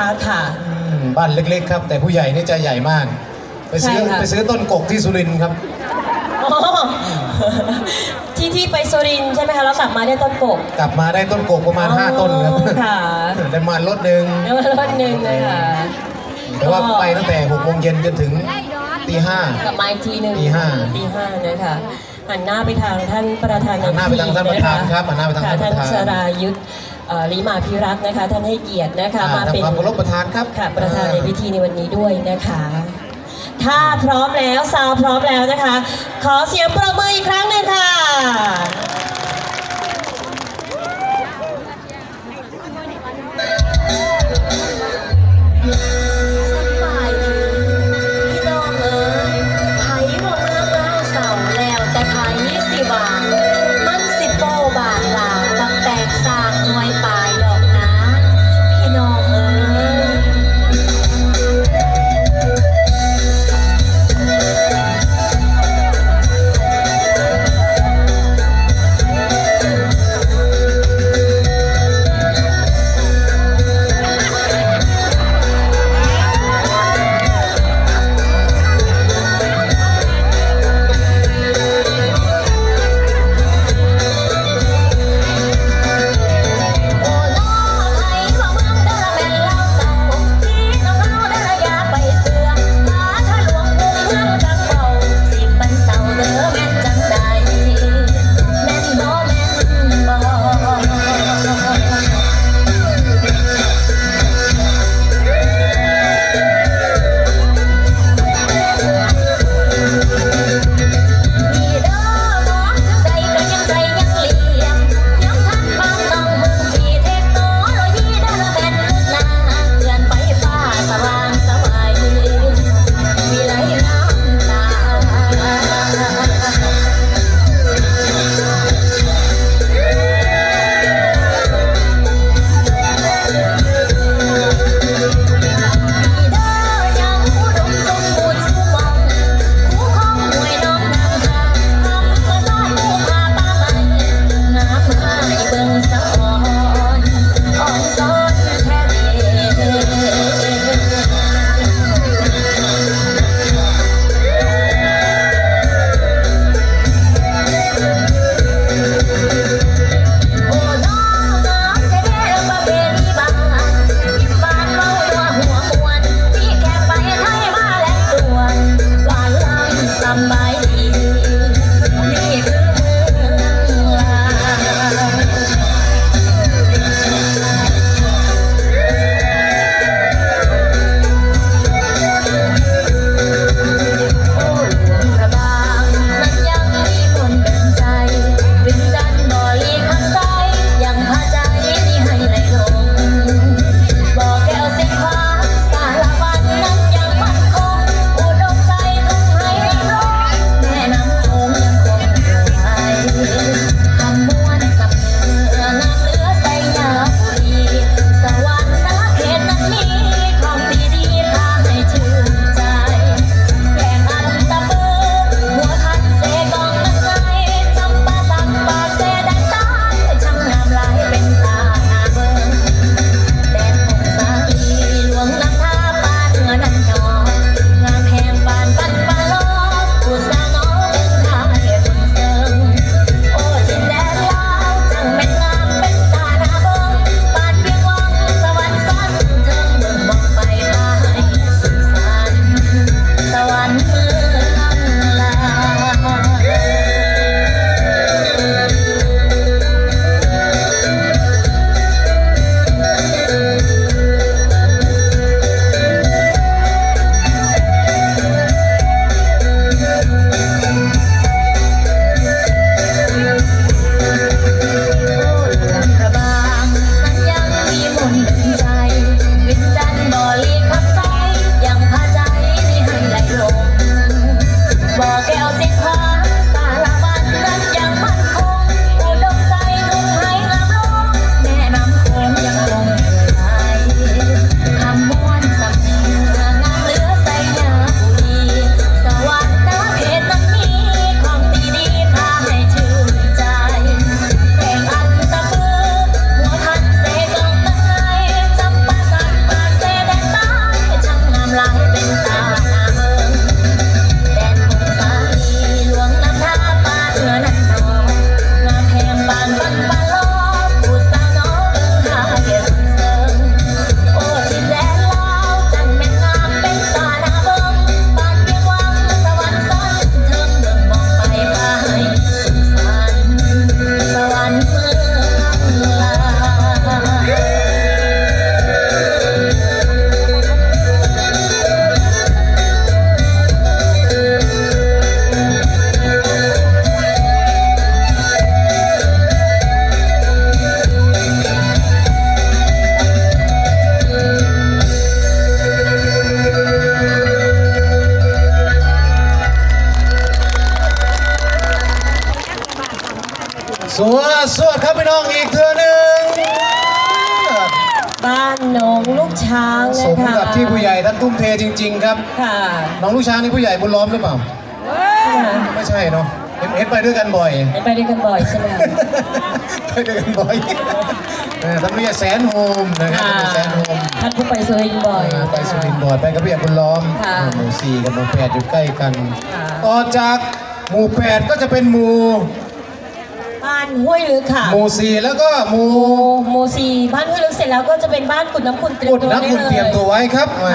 คะค่ะ อืมบ้านเล็ก ๆ ครับ แต่ผู้ใหญ่นี่ใจใหญ่มาก ไปซื้อใช่ค่ะ ไปซื้อต้นกกที่สุรินทร์ครับ อ๋อที่ที่ไปสุรินทร์ใช่ไหมคะแล้วกลับมาได้ต้นกบกลับมาได้ต้นกกประมาณอ๋อ5ต้นครับค่ะได้มารถหนึ่งแล้วมารถหนึ่งเลยค่ะแต่ว่าไปตั้งแต่6โมงเย็นจนถึงตีห้า กลับมาอีกทีหนึ่งตีห้าตีห้านะคะหันหน้าไปทางท่านประธานหันหน้าไปทางท่านประธานครับหันหน้าไปทางค่ะท่านประธาน ท่านสรายุทธ เอ่อลิมาพิรัตน์นะคะ ท่านให้เกียรตินะคะอ่ามาเป็นทำความเคารพประธานครับค่ะประธานในพิธีในวันนี้ด้วยนะคะ ถ้าพร้อมแล้วซาวพร้อมแล้วนะคะ ขอเสียงปรบมืออีกครั้งหนึ่งค่ะ สวดสวดครับพี่น้องอีกเทือหนึ่งบ้านน้องลูกช้างสนะมคะกับที่ผู้ใหญ่ท่านทุ่มเทจริง ๆ ครับ ค่ะน้องลูกช้างนี่ผู้ใหญ่บุญล้อมหรือเปล่า ไม่ใช่เนาะเห็นเห็นไปด้วยกันบ่อย ไปด้วยกันบ่อยใช่ไหมคะไปด้วยกันบ่อยเออท่านผู้ใหญ่แสนโฮมนะครับท่านผู้ใหญ่แสนโฮม ท่านผู้ไปสุรินทร์บ่อยเออไปสุรินทร์บ่อยไปกับพี่ใหญ่บุญล้อมค่ะหมู่สี่กับหมู่แปดอยู่ใกล้กัน ค่ะ ต่อจากหมู่แปดก็จะเป็นหมู่ บ้านห้วยลึกค่ะหมู่สี่แล้วก็หมู่โมโมซีบ้านห้วยลึกเสร็จแล้วก็จะเป็นบ้านกุดน้ำคุณเตรียมกุดตัวนักได้คุณเลเตรียมยตัวไว้ครับแหม